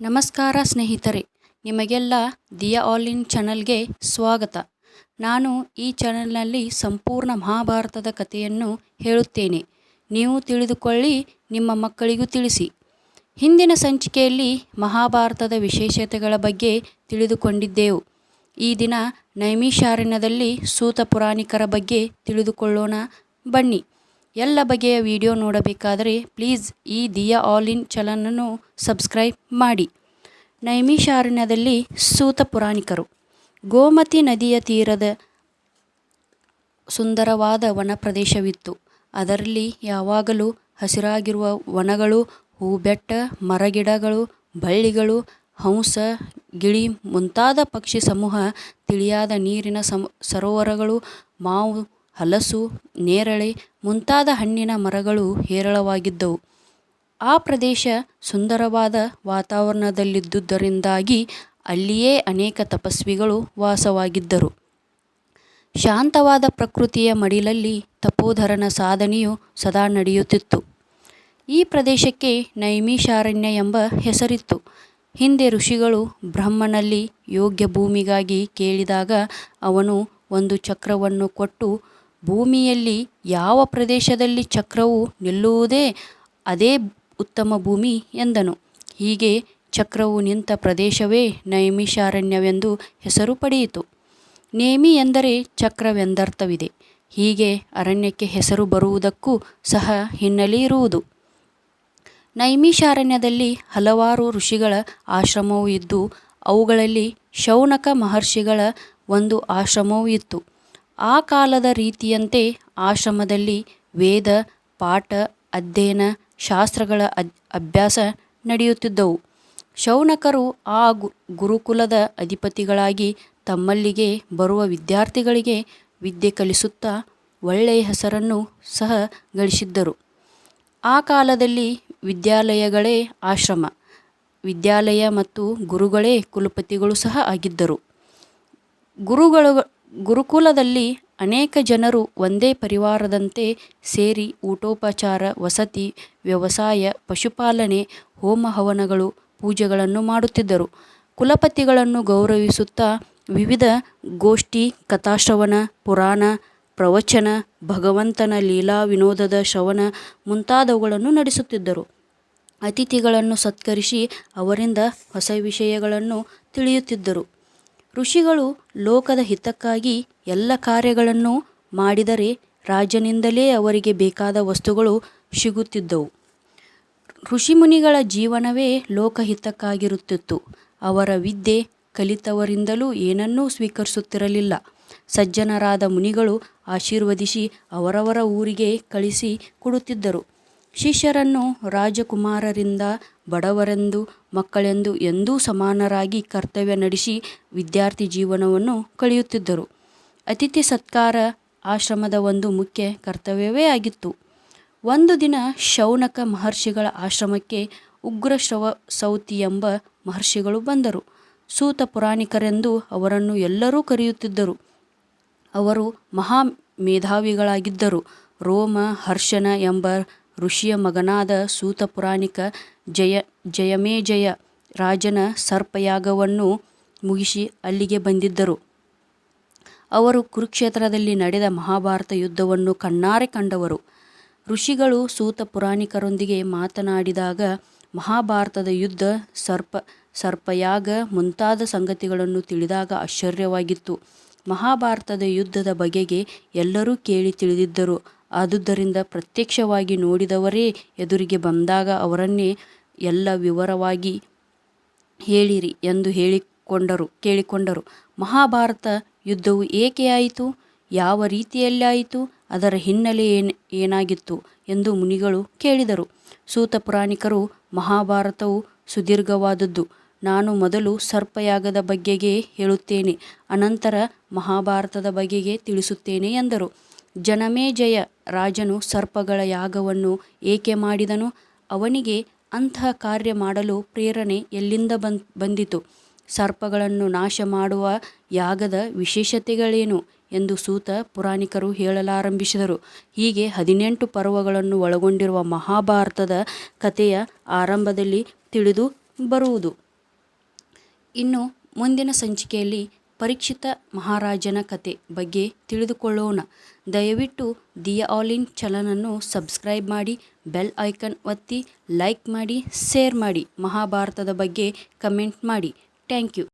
ನಮಸ್ಕಾರ ಸ್ನೇಹಿತರೆ, ನಿಮಗೆಲ್ಲ ದಿಯಾ ಆಲ್ ಇನ್ ಚಾನಲ್ಗೆ ಸ್ವಾಗತ. ನಾನು ಈ ಚಾನಲ್ನಲ್ಲಿ ಸಂಪೂರ್ಣ ಮಹಾಭಾರತದ ಕಥೆಯನ್ನು ಹೇಳುತ್ತೇನೆ. ನೀವು ತಿಳಿದುಕೊಳ್ಳಿ, ನಿಮ್ಮ ಮಕ್ಕಳಿಗೂ ತಿಳಿಸಿ. ಹಿಂದಿನ ಸಂಚಿಕೆಯಲ್ಲಿ ಮಹಾಭಾರತದ ವಿಶೇಷತೆಗಳ ಬಗ್ಗೆ ತಿಳಿದುಕೊಂಡಿದ್ದೆವು. ಈ ದಿನ ನೈಮಿಷಾರಣ್ಯದಲ್ಲಿ ಸೂತ ಪುರಾಣಿಕರ ಬಗ್ಗೆ ತಿಳಿದುಕೊಳ್ಳೋಣ. ಬನ್ನಿ. ಎಲ್ಲ ಬಗೆಯ ವಿಡಿಯೋ ನೋಡಬೇಕಾದರೆ ಪ್ಲೀಸ್ ಈ ದಿಯಾ ಆಲ್ ಇನ್ ಚಾನಲನ್ನು ಸಬ್ಸ್ಕ್ರೈಬ್ ಮಾಡಿ. ನೈಮಿಷಾರಣ್ಯದಲ್ಲಿ ಸೂತ ಪುರಾಣಿಕರು. ಗೋಮತಿ ನದಿಯ ತೀರದ ಸುಂದರವಾದ ವನ ಪ್ರದೇಶವಿತ್ತು. ಅದರಲ್ಲಿ ಯಾವಾಗಲೂ ಹಸಿರಾಗಿರುವ ವನಗಳು, ಹೂಬೆಟ್ಟ, ಮರಗಿಡಗಳು, ಬಳ್ಳಿಗಳು, ಹಂಸ, ಗಿಳಿ ಮುಂತಾದ ಪಕ್ಷಿ ಸಮೂಹ, ತಿಳಿಯಾದ ನೀರಿನ ಸರೋವರಗಳು, ಮಾವು ಹಲಸು, ನೇರಳೆ ಮುಂತಾದ ಹಣ್ಣಿನ ಮರಗಳು ಹೇರಳವಾಗಿದ್ದವು. ಆ ಪ್ರದೇಶ ಸುಂದರವಾದ ವಾತಾವರಣದಲ್ಲಿದ್ದುದರಿಂದಾಗಿ ಅಲ್ಲಿಯೇ ಅನೇಕ ತಪಸ್ವಿಗಳು ವಾಸವಾಗಿದ್ದರು. ಶಾಂತವಾದ ಪ್ರಕೃತಿಯ ಮಡಿಲಲ್ಲಿ ತಪೋಧರನ ಸಾಧನೆಯು ಸದಾ ನಡೆಯುತ್ತಿತ್ತು. ಈ ಪ್ರದೇಶಕ್ಕೆ ನೈಮಿಷಾರಣ್ಯ ಎಂಬ ಹೆಸರಿತ್ತು. ಹಿಂದೆ ಋಷಿಗಳು ಬ್ರಹ್ಮನಲ್ಲಿ ಯೋಗ್ಯ ಭೂಮಿಗಾಗಿ ಕೇಳಿದಾಗ ಅವನು ಒಂದು ಚಕ್ರವನ್ನು ಕೊಟ್ಟು ಭೂಮಿಯಲ್ಲಿ ಯಾವ ಪ್ರದೇಶದಲ್ಲಿ ಚಕ್ರವು ನಿಲ್ಲುವುದೇ ಅದೇ ಉತ್ತಮ ಭೂಮಿ ಎಂದನು. ಹೀಗೆ ಚಕ್ರವು ನಿಂತ ಪ್ರದೇಶವೇ ನೈಮಿಷಾರಣ್ಯವೆಂದು ಹೆಸರು ಪಡೆಯಿತು. ನೇಮಿ ಎಂದರೆ ಚಕ್ರವೆಂದರ್ಥವಿದೆ. ಹೀಗೆ ಅರಣ್ಯಕ್ಕೆ ಹೆಸರು ಬರುವುದಕ್ಕೂ ಸಹ ಹಿನ್ನೆಲೆ ಇರುವುದು. ನೈಮಿಷಾರಣ್ಯದಲ್ಲಿ ಹಲವಾರು ಋಷಿಗಳ ಆಶ್ರಮವೂ ಇದ್ದು, ಅವುಗಳಲ್ಲಿ ಶೌನಕ ಮಹರ್ಷಿಗಳ ಒಂದು ಆಶ್ರಮವೂ ಇತ್ತು. ಆ ಕಾಲದ ರೀತಿಯಂತೆ ಆಶ್ರಮದಲ್ಲಿ ವೇದ, ಪಾಠ, ಅಧ್ಯಯನ, ಶಾಸ್ತ್ರಗಳ ಅಭ್ಯಾಸ ನಡೆಯುತ್ತಿದ್ದವು. ಶೌನಕರು ಆ ಗುರುಕುಲದ ಅಧಿಪತಿಗಳಾಗಿ ತಮ್ಮಲ್ಲಿಗೆ ಬರುವ ವಿದ್ಯಾರ್ಥಿಗಳಿಗೆ ವಿದ್ಯೆ ಕಲಿಸುತ್ತಾ ಒಳ್ಳೆಯ ಹೆಸರನ್ನು ಸಹ ಗಳಿಸಿದ್ದರು. ಆ ಕಾಲದಲ್ಲಿ ವಿದ್ಯಾಲಯಗಳೇ ಆಶ್ರಮ. ವಿದ್ಯಾಲಯ ಮತ್ತು ಗುರುಗಳೇ ಕುಲಪತಿಗಳು ಸಹ ಆಗಿದ್ದರು. ಗುರುಗಳು ಗುರುಕುಲದಲ್ಲಿ ಅನೇಕ ಜನರು ಒಂದೇ ಪರಿವಾರದಂತೆ ಸೇರಿ ಊಟೋಪಚಾರ, ವಸತಿ, ವ್ಯವಸಾಯ, ಪಶುಪಾಲನೆ ಹೋಮ ಹವನಗಳು ಪೂಜೆಗಳನ್ನು ಮಾಡುತ್ತಿದ್ದರು. ಕುಲಪತಿಗಳನ್ನು ಗೌರವಿಸುತ್ತಾ ವಿವಿಧ ಗೋಷ್ಠಿ, ಕಥಾಶ್ರವಣ, ಪುರಾಣ, ಪ್ರವಚನ, ಭಗವಂತನ ಲೀಲಾ ವಿನೋದದ ಶ್ರವಣ ಮುಂತಾದವುಗಳನ್ನು ನಡೆಸುತ್ತಿದ್ದರು. ಅತಿಥಿಗಳನ್ನು ಸತ್ಕರಿಸಿ ಅವರಿಂದ ಹೊಸ ವಿಷಯಗಳನ್ನು ತಿಳಿಯುತ್ತಿದ್ದರು. ಋಷಿಗಳು ಲೋಕದ ಹಿತಕ್ಕಾಗಿ ಎಲ್ಲ ಕಾರ್ಯಗಳನ್ನು ಮಾಡಿದರೆ ರಾಜನಿಂದಲೇ ಅವರಿಗೆ ಬೇಕಾದ ವಸ್ತುಗಳು ಸಿಗುತ್ತಿದ್ದವು. ಋಷಿಮುನಿಗಳ ಜೀವನವೇ ಲೋಕಹಿತಕ್ಕಾಗಿರುತ್ತಿತ್ತು. ಅವರ ವಿದ್ಯೆ ಕಲಿತವರಿಂದಲೂ ಏನನ್ನೂ ಸ್ವೀಕರಿಸುತ್ತಿರಲಿಲ್ಲ. ಸಜ್ಜನರಾದ ಮುನಿಗಳು ಆಶೀರ್ವದಿಸಿ ಅವರವರ ಊರಿಗೆ ಕಳಿಸಿ ಕೊಡುತ್ತಿದ್ದರು. ಶಿಷ್ಯರನ್ನು ರಾಜಕುಮಾರರಿಂದ, ಬಡವರೆಂದು, ಮಕ್ಕಳೆಂದು ಎಂದೂ ಸಮಾನರಾಗಿ ಕರ್ತವ್ಯ ನಡೆಸಿ ವಿದ್ಯಾರ್ಥಿ ಜೀವನವನ್ನು ಕಳೆಯುತ್ತಿದ್ದರು. ಅತಿಥಿ ಸತ್ಕಾರ ಆಶ್ರಮದ ಒಂದು ಮುಖ್ಯ ಕರ್ತವ್ಯವೇ ಆಗಿತ್ತು. ಒಂದು ದಿನ ಶೌನಕ ಮಹರ್ಷಿಗಳ ಆಶ್ರಮಕ್ಕೆ ಉಗ್ರಶ್ರವ ಸೌತಿ ಎಂಬ ಮಹರ್ಷಿಗಳು ಬಂದರು. ಸೂತ ಪುರಾಣಿಕರೆಂದು ಅವರನ್ನು ಎಲ್ಲರೂ ಕರೆಯುತ್ತಿದ್ದರು. ಅವರು ಮಹಾ ಮೇಧಾವಿಗಳಾಗಿದ್ದರು. ರೋಮ ಹರ್ಷನ ಎಂಬ ಋಷಿಯ ಮಗನಾದ ಸೂತ ಪುರಾಣಿಕ ಜಯ ಜಯಮೇಜಯ ರಾಜನ ಸರ್ಪಯಾಗವನ್ನು ಮುಗಿಸಿ ಅಲ್ಲಿಗೆ ಬಂದಿದ್ದರು. ಅವರು ಕುರುಕ್ಷೇತ್ರದಲ್ಲಿ ನಡೆದ ಮಹಾಭಾರತ ಯುದ್ಧವನ್ನು ಕಣ್ಣಾರೆ ಕಂಡವರು. ಋಷಿಗಳು ಸೂತ ಪುರಾಣಿಕರೊಂದಿಗೆ ಮಾತನಾಡಿದಾಗ ಮಹಾಭಾರತದ ಯುದ್ಧ ಸರ್ಪ, ಸರ್ಪಯಾಗ ಮುಂತಾದ ಸಂಗತಿಗಳನ್ನು ತಿಳಿದಾಗ ಆಶ್ಚರ್ಯವಾಗಿತ್ತು. ಮಹಾಭಾರತದ ಯುದ್ಧದ ಬಗೆಗೆ ಎಲ್ಲರೂ ಕೇಳಿ ತಿಳಿದಿದ್ದರು. ಆದುದರಿಂದ ಪ್ರತ್ಯಕ್ಷವಾಗಿ ನೋಡಿದವರೇ ಎದುರಿಗೆ ಬಂದಾಗ ಅವರನ್ನೇ ಎಲ್ಲ ವಿವರವಾಗಿ ಹೇಳಿರಿ ಎಂದು ಹೇಳಿಕೊಂಡರು, ಕೇಳಿಕೊಂಡರು. ಮಹಾಭಾರತ ಯುದ್ಧವು ಏಕೆ ಆಯಿತು? ಯಾವ ರೀತಿಯಲ್ಲಿ ಆಯಿತು? ಅದರ ಹಿನ್ನೆಲೆ ಏನು, ಏನಾಗಿತ್ತು ಎಂದು ಮುನಿಗಳು ಕೇಳಿದರು. ಸೂತ ಪುರಾಣಿಕರು, ಮಹಾಭಾರತವು ಸುದೀರ್ಘವಾದದ್ದು. ನಾನು ಮೊದಲು ಸರ್ಪಯಾಗದ ಬಗ್ಗೆಗೆ ಹೇಳುತ್ತೇನೆ, ಅನಂತರ ಮಹಾಭಾರತದ ಬಗೆಗೆ ತಿಳಿಸುತ್ತೇನೆ ಎಂದರು. ಜನಮೇಜಯ ರಾಜನು ಸರ್ಪಗಳ ಯಾಗವನ್ನು ಏಕೆ ಮಾಡಿದನು? ಅವನಿಗೆ ಅಂತಹ ಕಾರ್ಯ ಮಾಡಲು ಪ್ರೇರಣೆ ಎಲ್ಲಿಂದ ಬಂದ್, ಬಂದಿತು? ಸರ್ಪಗಳನ್ನು ನಾಶ ಮಾಡುವ ಯಾಗದ ವಿಶೇಷತೆಗಳೇನು? ಎಂದು ಸೂತ ಪುರಾಣಿಕರು ಹೇಳಲಾರಂಭಿಸಿದರು. ಹೀಗೆ ಹದಿನೆಂಟು ಪರ್ವಗಳನ್ನು ಒಳಗೊಂಡಿರುವ ಮಹಾಭಾರತದ ಕಥೆಯ ಆರಂಭದಲ್ಲಿ ತಿಳಿದು ಬರುವುದು. ಇನ್ನು ಮುಂದಿನ ಸಂಚಿಕೆಯಲ್ಲಿ ಪರೀಕ್ಷಿತ ಮಹಾರಾಜನ ಕತೆ ಬಗ್ಗೆ ತಿಳಿದುಕೊಳ್ಳೋಣ. ದಯವಿಟ್ಟು ದಿಯಾ ಆಲಿನ್ ಚಾನಲನ್ನು ಸಬ್ಸ್ಕ್ರೈಬ್ ಮಾಡಿ, ಬೆಲ್ ಐಕನ್ ಒತ್ತಿ ಲೈಕ್ ಮಾಡಿ, ಶೇರ್ ಮಾಡಿ, ಮಹಾಭಾರತದ ಬಗ್ಗೆ ಕಮೆಂಟ್ ಮಾಡಿ. Thank you.